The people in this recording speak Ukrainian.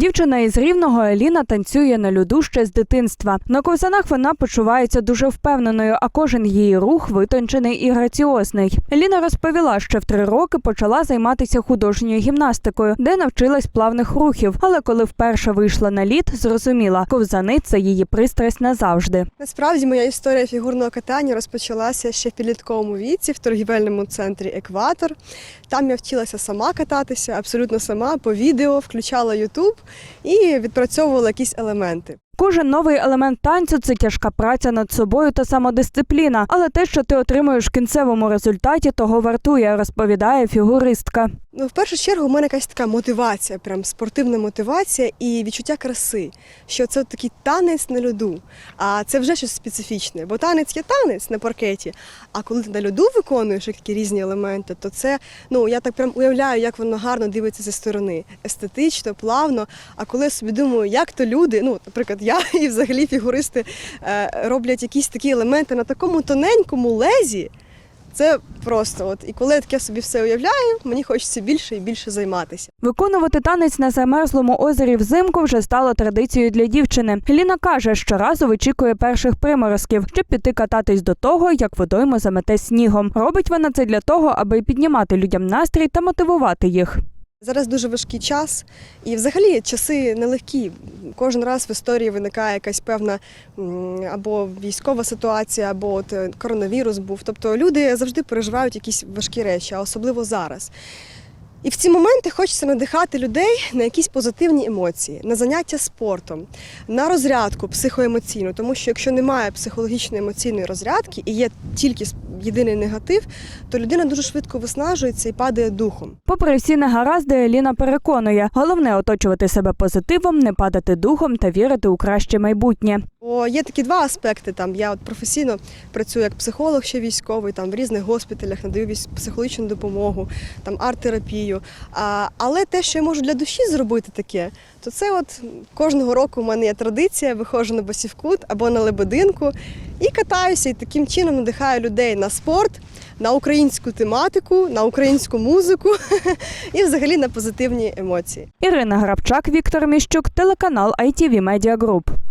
Дівчина із рівного Еліна танцює на льоду ще з дитинства. На ковзанах вона почувається дуже впевненою, а кожен її рух витончений і граціозний. Еліна розповіла, що в три роки почала займатися художньою гімнастикою, де навчилась плавних рухів. Але коли вперше вийшла на лід, зрозуміла, ковзани це її пристрасть назавжди. Насправді моя історія фігурного катання розпочалася ще в підлітковому віці в торгівельному центрі Екватор. Там я вчилася сама кататися, абсолютно сама по відео, включала Ютуб і відпрацьовувала якісь елементи. Кожен новий елемент танцю це тяжка праця над собою та самодисципліна. Але те, що ти отримуєш в кінцевому результаті, того вартує, розповідає фігуристка. Ну, в першу чергу, у мене якась така мотивація, прям спортивна мотивація і відчуття краси, що це такий танець на льоду. А це вже щось специфічне, бо танець є танець на паркеті. А коли ти на льоду виконуєш такі різні елементи, то це ну я так прям уявляю, як воно гарно дивиться зі сторони, естетично, плавно. А коли я собі думаю, як то люди, ну, наприклад, я і взагалі фігуристи е, роблять якісь такі елементи на такому тоненькому лезі. Це просто от і коли я таке собі все уявляю, мені хочеться більше і більше займатися. Виконувати танець на замерзлому озері взимку вже стало традицією для дівчини. Ліна каже, що разу вичікує перших приморозків, щоб піти кататись до того, як водойма замете снігом. Робить вона це для того, аби піднімати людям настрій та мотивувати їх. Зараз дуже важкий час, і взагалі часи нелегкі. Кожен раз в історії виникає якась певна або військова ситуація, або от е, коронавірус був. Тобто люди завжди переживають якісь важкі речі, а особливо зараз. І в ці моменти хочеться надихати людей на якісь позитивні емоції, на заняття спортом, на розрядку психоемоційну. Тому що якщо немає психологічної емоційної розрядки і є тільки єдиний негатив, то людина дуже швидко виснажується і падає духом. Попри всі негаразди, Еліна переконує, головне оточувати себе позитивом, не падати духом та вірити у краще майбутнє. Бо є такі два аспекти. Там я от професійно працюю як психолог, ще військовий, там в різних госпіталях надаю психологічну допомогу, там арт-терапію. Але те, що я можу для душі зробити таке, то це от кожного року у мене є традиція, виходжу на басівкут або на лебединку і катаюся, і таким чином надихаю людей на спорт, на українську тематику, на українську музику і взагалі на позитивні емоції. Ірина Грабчак, Віктор Міщук, телеканал ITV Media Group.